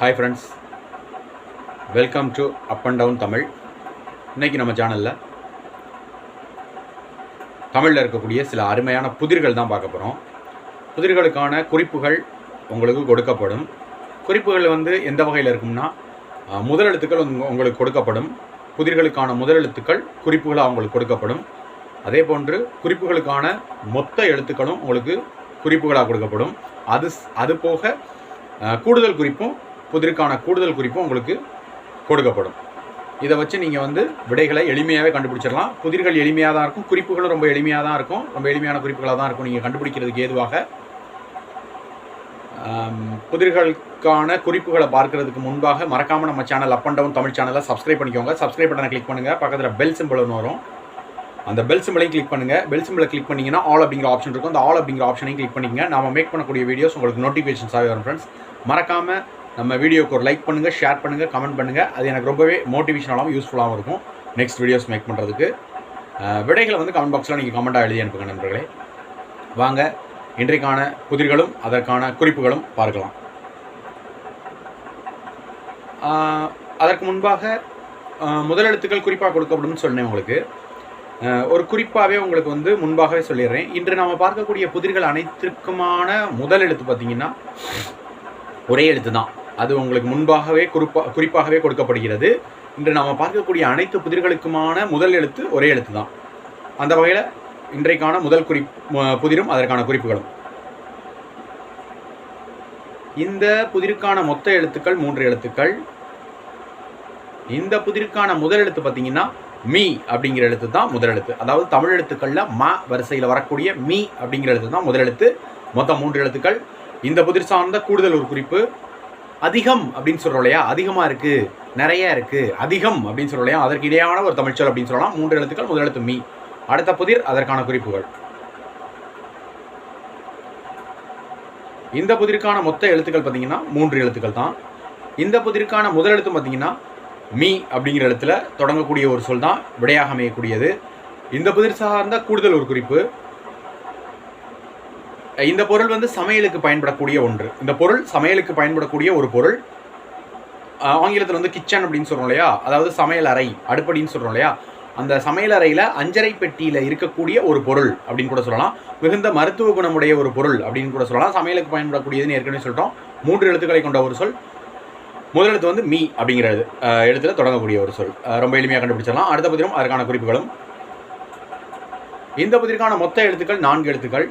Hi friends welcome to up and down Tamil இன்றைக்கி நம்ம சேனலில் தமிழில் இருக்கக்கூடிய சில அருமையான புதிர்கள் தான் பார்க்க போகிறோம் புதிர்களுக்கான குறிப்புகள் உங்களுக்கு கொடுக்கப்படும். குறிப்புகள் வந்து எந்த வகையில் இருக்கும்னா முதலெழுத்துக்கள் உங்களுக்கு கொடுக்கப்படும். புதிர்களுக்கான முதலெழுத்துக்கள் குறிப்புகளாக உங்களுக்கு கொடுக்கப்படும். அதே போன்று குறிப்புகளுக்கான மொத்த எழுத்துக்களும் உங்களுக்கு குறிப்புகளாக கொடுக்கப்படும். அது அது போக கூடுதல் குறிப்பும் புதிருக்கான கூடுதல் குறிப்பும் உங்களுக்கு கொடுக்கப்படும். இதை வச்சு நீங்கள் வந்து விடைகளை எளிமையாகவே கண்டுபிடிச்சிடலாம். புதிர்கள் எளிமையாக தான் இருக்கும் குறிப்புகளும் ரொம்ப எளிமையாக தான் இருக்கும். ரொம்ப எளிமையான குறிப்புகளாக தான் இருக்கும் நீங்கள் கண்டுபிடிக்கிறதுக்கு ஏதுவாக. புதிர்களுக்கான குறிப்புகளை பார்க்கறதுக்கு முன்பாக மறக்காமல் நம்ம channel up and down Tamil சேனலை சப்ஸ்கிரைப் பண்ணிக்கோங்க. சப்ஸ்கிரைப் பட்டனை கிளிக் பண்ணுங்கள் பக்கத்தில் பெல் சிம்பிள் ஒன்று வரும். அந்த பெல் சிம்பிளையும் கிளிக் பண்ணுங்கள் பெல் சிம்பிளை கிளிக் பண்ணிங்கன்னா ஆல் அப்படிங்கிற ஆப்ஷன் இருக்கும். அந்த ஆல் அப்படிங்கிற ஆப்ஷனையும் கிளிக் பண்ணிங்க நம்ம மேக் பண்ணக்கூடிய வீடியோஸ் உங்களுக்கு நோட்டிஃபிகேஷன்ஸாகவே வரும் ஃப்ரெண்ட்ஸ் மறக்காமல் நம்ம வீடியோக்கு ஒரு லைக் பண்ணுங்கள் ஷேர் பண்ணுங்கள் கமெண்ட் பண்ணுங்கள் அது எனக்கு ரொம்பவே மோட்டிவேஷனாகவும் யூஸ்ஃபுல்லாகவும் இருக்கும். நெக்ஸ்ட் வீடியோஸ் மேக் பண்ணுறதுக்கு விடைகளை வந்து கமெண்ட் பாக்ஸில் நீங்கள் கமெண்ட்டாக எழுதி அனுப்புங்க நண்பர்களே. வாங்க இன்றைக்கான புதிர்களும் அதற்கான குறிப்புகளும் பார்க்கலாம். அதற்கு முன்பாக முதலெழுத்துக்கள் குறிப்பாக கொடுக்கப்படும்னு சொன்னேன் உங்களுக்கு. ஒரு குறிப்பாகவே உங்களுக்கு வந்து முன்பாகவே சொல்லிடுறேன். இன்று நாம் பார்க்கக்கூடிய புதிர்கள் அனைத்திற்குமான முதல் எழுத்து பார்த்தீங்கன்னா ஒரே எழுத்து தான் அது உங்களுக்கு முன்பாகவே குறிப்பா குறிப்பாகவே கொடுக்கப்படுகிறது. இன்று நாம் பார்க்கக்கூடிய அனைத்து புதிர்களுக்குமான முதல் எழுத்து ஒரே எழுத்து தான். அந்த வகையில் இன்றைக்கான முதல் குறி புதிரும் அதற்கான குறிப்புகளும். இந்த புதிருக்கான மொத்த எழுத்துக்கள் மூன்று எழுத்துக்கள். இந்த புதிருக்கான முதல் எழுத்து பார்த்தீங்கன்னா மீ அப்படிங்கிற எழுத்து தான் முதல் எழுத்து. அதாவது தமிழ் எழுத்துக்களில் ம வரிசையில் வரக்கூடிய மீ அப்படிங்கிற எழுத்து தான் முதல் எழுத்து. மொத்தம் மூன்று எழுத்துக்கள். இந்த புதிர் சார்ந்த கூடுதல் ஒரு குறிப்பு. அதிகம் அப்படின்னு சொல்கிறோம் இல்லையா? அதிகமா இருக்கு நிறைய இருக்கு. அதிகம் அப்படின்னு சொல்கிறோம் இல்லையா? அதற்கு இடையான ஒரு தமிழ்ச்சொல் அப்படின்னு சொல்லலாம். மூன்று எழுத்துக்கள் முதல் எழுத்து மீ. அடுத்த புதிர் அதற்கான குறிப்புகள். இந்த புதிருக்கான மொத்த எழுத்துக்கள் பார்த்தீங்கன்னா மூன்று எழுத்துக்கள் தான். இந்த புதிருக்கான முதல் எழுத்து பார்த்தீங்கன்னா மீ அப்படிங்கிற எழுத்துல தொடங்கக்கூடிய ஒரு சொல் தான் விடையாக அமையக்கூடியது. இந்த புதிர் சார்ந்த கூடுதல் ஒரு குறிப்பு இந்த பொருள் வந்து சமையலுக்கு பயன்படக்கூடிய ஒன்று. இந்த பொருள் சமையலுக்கு பயன்படக்கூடிய ஒரு பொருள். ஆங்கிலத்தில் வந்து கிச்சன் அப்படின்னு சொல்கிறோம் இல்லையா? அதாவது சமையல் அறை அடுப்படின்னு சொல்கிறோம் இல்லையா? அந்த சமையல் அறையில் அஞ்சரை பெட்டியில் இருக்கக்கூடிய ஒரு பொருள் அப்படின்னு கூட சொல்லலாம். மிகுந்த மருத்துவ குணமுடைய ஒரு பொருள் அப்படின்னு கூட சொல்லலாம். சமையலுக்கு பயன்படக்கூடியதுன்னு ஏற்கனவே சொல்லிட்டோம். மூன்று எழுத்துக்களை கொண்ட ஒரு சொல். முதல் எழுத்து வந்து மீ அப்படிங்கிற எழுத்துல தொடங்கக்கூடிய ஒரு சொல். ரொம்ப எளிமையாக கண்டுபிடிச்சிடலாம். அடுத்த பதிலும் அதற்கான குறிப்புகளும். இந்த பதிலுக்கான மொத்த எழுத்துக்கள் நான்கு எழுத்துக்கள்.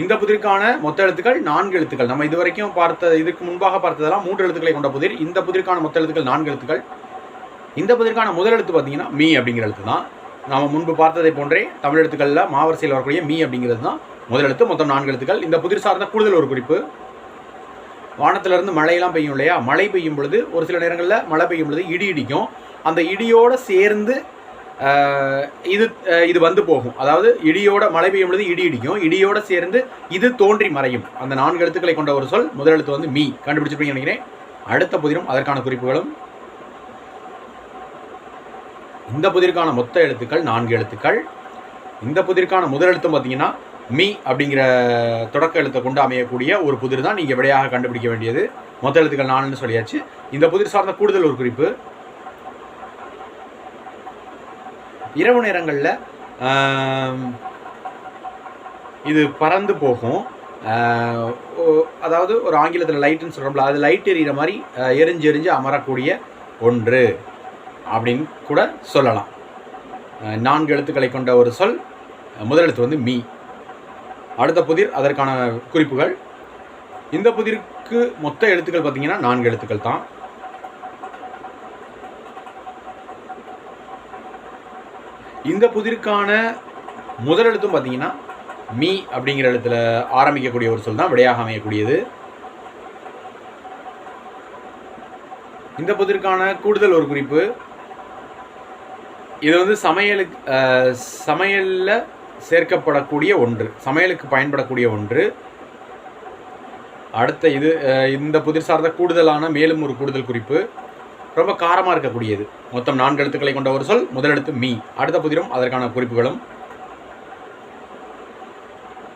இந்த புதிருக்கான மொத்த எழுத்துக்கள் நான்கு எழுத்துக்கள். நம்ம இதுவரைக்கும் பார்த்த இதுக்கு முன்பாக பார்த்ததெல்லாம் மூன்று எழுத்துக்களை கொண்ட புதிர். இந்த புதிருக்கான மொத்த எழுத்துக்கள் நான்கு எழுத்துக்கள். இந்த புதிருக்கான முதல் எழுத்து பார்த்தீங்கன்னா மீ அப்படிங்கிற எழுத்து தான். நாம் முன்பு பார்த்ததை போன்றே தமிழ் எழுத்துக்களில் மாவரிசையில் வரக்கூடிய மீ அப்படிங்கிறது தான் முதல் எழுத்து. மொத்தம் நான்கு எழுத்துக்கள். இந்த புதிர் சார்ந்த கூடுதல் ஒரு குறிப்பு. வானத்திலிருந்து மழையெல்லாம் பெய்யும் இல்லையா? மழை பெய்யும் பொழுது ஒரு சில நேரங்களில் மழை பெய்யும் பொழுது இடி இடிக்கும். அந்த இடியோடு சேர்ந்து இது இது வந்து போகும். அதாவது இடியோட மழை பெய்யும் பொழுது இடி இடிக்கும். இடியோட சேர்ந்து இது தோன்றி மறையும். அந்த நான்கு எழுத்துக்களை கொண்ட ஒரு சொல் முதல் எழுத்து வந்து மீ. கண்டுபிடிச்சிருப்பீங்க நினைக்கிறேன். அடுத்த புதிரும் அதற்கான குறிப்புகளும். இந்த புதிருக்கான மொத்த எழுத்துக்கள் நான்கு எழுத்துக்கள். இந்த புதிருக்கான முதல் எழுத்தும் பார்த்தீங்கன்னா மீ அப்படிங்கிற தொடக்க எழுத்தை கொண்டு அமையக்கூடிய ஒரு புதிர் தான் நீங்கள் விடையாக கண்டுபிடிக்க வேண்டியது. மொத்த எழுத்துக்கள் நாலுன்னு சொல்லியாச்சு. இந்த புதிர் சார்ந்த கூடுதல் ஒரு குறிப்பு. இரவு நேரங்களில் இது பறந்து போகும். ஓ- அதாவது ஒரு ஆங்கிலத்தில் லைட்டுன்னு சொல்கிறோம்ல அது லைட் எரியிற மாதிரி எரிஞ்சு எரிஞ்சு அமரக்கூடிய ஒன்று அப்படின்னு கூட சொல்லலாம். நான்கு எழுத்துக்களை கொண்ட ஒரு சொல் முதல் எழுத்து வந்து மீ. அடுத்த புதிர் அதற்கான குறிப்புகள். இந்த புதிருக்கு மொத்த எழுத்துக்கள் பார்த்திங்கன்னா நான்கு எழுத்துக்கள் தான். இந்த புதிருக்கான முதல் எழுத்தும் பார்த்தீங்கன்னா மீ அப்படிங்கிற எழுத்துல ஆரம்பிக்கக்கூடிய ஒரு சொல் தான் விடையாக அமையக்கூடியது. இந்த புதிருக்கான கூடுதல் ஒரு குறிப்பு. இது வந்து சமையலுக்கு சமையலில் சேர்க்கப்படக்கூடிய ஒன்று சமையலுக்கு பயன்படக்கூடிய ஒன்று. அடுத்த இது இந்த புதிர் சார்ந்த கூடுதலான மேலும் ஒரு கூடுதல் குறிப்பு. ரொம்ப காரமாக இருக்கக்கூடியது. மொத்தம் நான்கு எழுத்துக்களை கொண்ட ஒரு சொல் முதல் எழுத்து மீ. அடுத்த புதிரும் அதற்கான குறிப்புகளும்.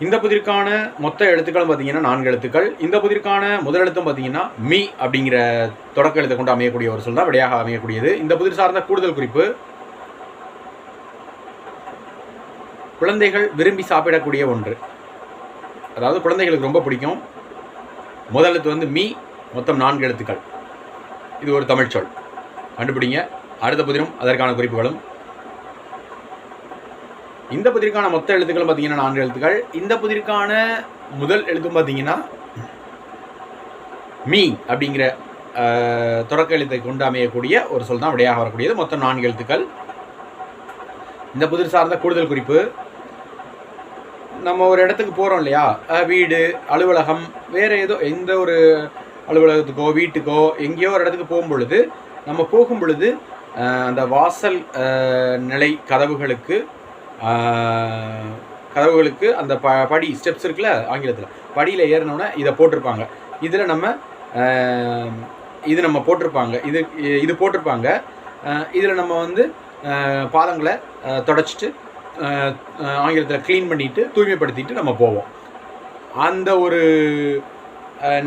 இந்த புதிருக்கான மொத்த எழுத்துக்களும் பார்த்தீங்கன்னா நான்கு எழுத்துக்கள். இந்த புதிருக்கான முதல் எழுத்தும் பார்த்தீங்கன்னா மீ அப்படிங்கிற தொடக்க எழுத்து கொண்டு அமையக்கூடிய ஒரு சொல் தான் விடையாக அமையக்கூடியது. இந்த புதிர் சார்ந்த கூடுதல் குறிப்பு. குழந்தைகள் விரும்பி சாப்பிடக்கூடிய ஒன்று. அதாவது குழந்தைகளுக்கு ரொம்ப பிடிக்கும். முதல் எழுத்து வந்து மீ மொத்தம் நான்கு எழுத்துக்கள். இது ஒரு தமிழ் சொல். கண்டுபிடிங்க. அடுத்த புதிரும் அதற்கான குறிப்புகளும். இந்த புதிருக்கான மொத்த எழுத்துக்களும் பார்த்தீங்கன்னா நான்கு எழுத்துக்கள். இந்த புதிருக்கான முதல் எழுத்தும் பார்த்தீங்கன்னா மீ அப்படிங்கிற அஹ், தொடக்க எழுத்தை கொண்டு அமையக்கூடிய ஒரு சொல் தான் விடையாக வரக்கூடியது. மொத்தம் நான்கு எழுத்துக்கள். இந்த புதிர் சார்ந்த கூடுதல் குறிப்பு. நம்ம ஒரு இடத்துக்கு போகிறோம் இல்லையா? வீடு அலுவலகம் வேறு ஏதோ எந்த ஒரு அலுவலகத்துக்கோ வீட்டுக்கோ எங்கேயோ ஒரு இடத்துக்கு போகும் பொழுது நம்ம போகும் பொழுது அந்த வாசல் நிலை கதவுகளுக்கு கதவுகளுக்கு அந்த ப படி ஸ்டெப்ஸ் இருக்குல்ல ஆங்கிலத்தில். படியில் ஏறினோன்னே இதை போட்டிருப்பாங்க. இதில் நம்ம இது நம்ம போட்டிருப்பாங்க. இது இது போட்டிருப்பாங்க. இதில் நம்ம வந்து பாதங்களை தொடச்சிட்டு ஆங்கிலத்தில் க்ளீன் பண்ணிவிட்டு தூய்மைப்படுத்திட்டு நம்ம போவோம். அந்த ஒரு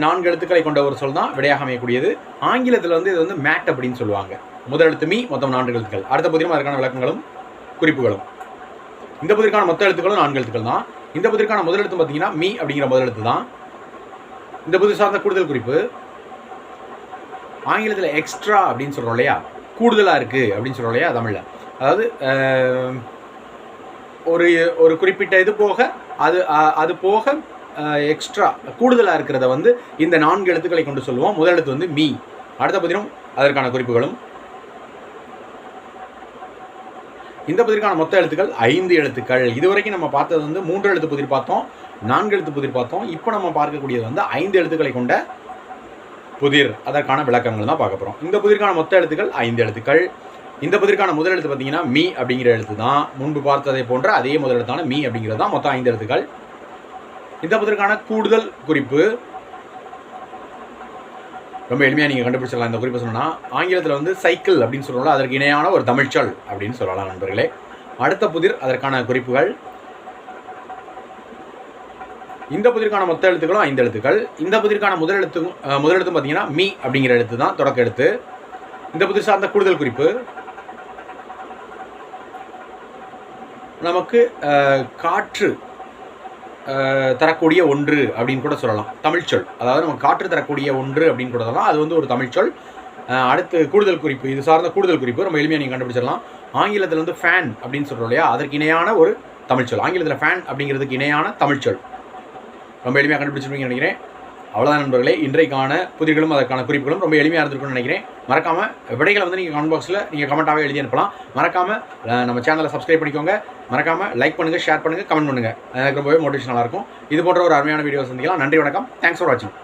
நான்கு எழுத்துக்களை கொண்ட ஒரு சொல் தான் விடையாக அமையக்கூடியது. ஆங்கிலத்தில் வந்து இது வந்து மேட் அப்படின்னு சொல்லுவாங்க. முதல் எழுத்து மீ மொத்தம் நான்கு எழுத்துக்கள். அடுத்த புதிரும் அதற்கான விளக்கங்களும் குறிப்புகளும். இந்த புதிருக்கான மொத்த எழுத்துக்களும் நான்கு எழுத்துக்கள் தான். இந்த புதிருக்கான முதல் எழுத்து பார்த்தீங்கன்னா மீ அப்படிங்கிற முதல் எழுத்து தான். இந்த புதிர் சார்ந்த கூடுதல் குறிப்பு ஆங்கிலத்தில் எக்ஸ்ட்ரா அப்படின்னு சொல்கிறோம் இல்லையா? கூடுதலாக இருக்குது அப்படின்னு சொல்கிறோம் இல்லையா? தமிழில். அதாவது ஒரு ஒரு குறிப்பிட்ட இது போக அது அது போக எக்ஸ்ட்ரா கூடுதலாக இருக்கிறத வந்து இந்த நான்கு எழுத்துக்களை கொண்டு சொல்லுவோம். முதல் எழுத்து வந்து மீ. அடுத்த பதினம் அதற்கான குறிப்புகளும். இந்த புதிருக்கான மொத்த எழுத்துக்கள் ஐந்து எழுத்துக்கள். இதுவரைக்கும் நம்ம பார்த்தது வந்து மூன்று எழுத்து புதிர் பார்த்தோம் நான்கு எழுத்து புதிர் பார்த்தோம். இப்போ நம்ம பார்க்கக்கூடியது வந்து ஐந்து எழுத்துக்களை கொண்ட புதிர். அதற்கான விளக்கங்கள் தான் பார்க்க போகிறோம் இந்த புதிருக்கான மொத்த எழுத்துக்கள் ஐந்து எழுத்துக்கள். இந்த புதிருக்கான முதல் எழுத்து பார்த்தீங்கன்னா மீ அப்படிங்கிற எழுத்து தான் முன்பு பார்த்ததை போன்ற அதே முதல் எழுத்தான மீ அப்படிங்கிறது தான் மொத்தம் ஐந்து எழுத்துக்கள். இந்த புதிருக்கான கூடுதல் குறிப்பு. ரொம்ப எளிமையாக நீங்கள் கண்டுபிடிச்சிடலாம். இந்த குறிப்பு சொன்னால் ஆங்கிலத்தில் வந்து சைக்கிள் அப்படின்னு சொல்கிறோம்ல அதற்கு இணையான ஒரு தமிழ்ச்சொல் அப்படின்னு சொல்லலாம் நண்பர்களே. அடுத்த புதிர் அதற்கான குறிப்புகள். இந்த புதிருக்கான மொத்த எழுத்துக்களும் ஐந்து எழுத்துக்கள். இந்த புதிருக்கான முதல் எழுத்து முதலெழுத்து முதல் பார்த்தீங்கன்னா மீ அப்படிங்கிற எழுத்து தான் தொடக்க எழுத்து. இந்த புதிர் சார்ந்த கூடுதல் குறிப்பு. நமக்கு காற்று தரக்கூடிய ஒன்று அப்படின்னு கூட சொல்லலாம். தமிழ்ச்சொல் அதாவது நம்ம காற்று தரக்கூடிய ஒன்று அப்படின்னு கூட சொல்லலாம். அது வந்து ஒரு தமிழ்ச்சொல் அடுத்து கூடுதல் குறிப்பு. இது சார்ந்த கூடுதல் குறிப்பு. ரொம்ப எளிமையாக நீங்கள் கண்டுபிடிச்சிடலாம். ஆங்கிலத்தில் வந்து ஃபேன் அப்படின்னு சொல்கிறோம் இல்லையா? அதற்கு இணையான ஒரு தமிழ்ச்சொல் ஆங்கிலத்தில் ஃபேன் அப்படிங்கிறதுக்கு இணையான தமிழ்ச்சொல் ரொம்ப எளிமையாக கண்டுபிடிச்சிருப்பீங்கன்னு நினைக்கிறேன். அவ்வளோதான் நண்பர்களே. இன்றைக்கான புதிர்களும் அதற்கான குறிப்புகளும் ரொம்ப எளிமையாக இருந்திருக்கும்னு நினைக்கிறேன். மறக்காமல் விடைகளை வந்து நீங்கள் கமெண்ட் பாக்ஸில் நீங்கள் கமெண்ட்டாகவே எழுதி அனுப்பலாம். மறக்காமல் நம்ம சேனலை சப்ஸ்கிரைப் பண்ணிக்கோங்க. மறக்காமல் லைக் பண்ணுங்கள் ஷேர் பண்ணுங்கள் கமெண்ட் பண்ணுங்கள் எனக்கு ரொம்பவே மோட்டிவேஷனாக இருக்கும். இது போன்ற ஒரு அருமையான வீடியோ சந்திக்கலாம். நன்றி வணக்கம். தேங்க்ஸ் ஃபார் வாட்சிங்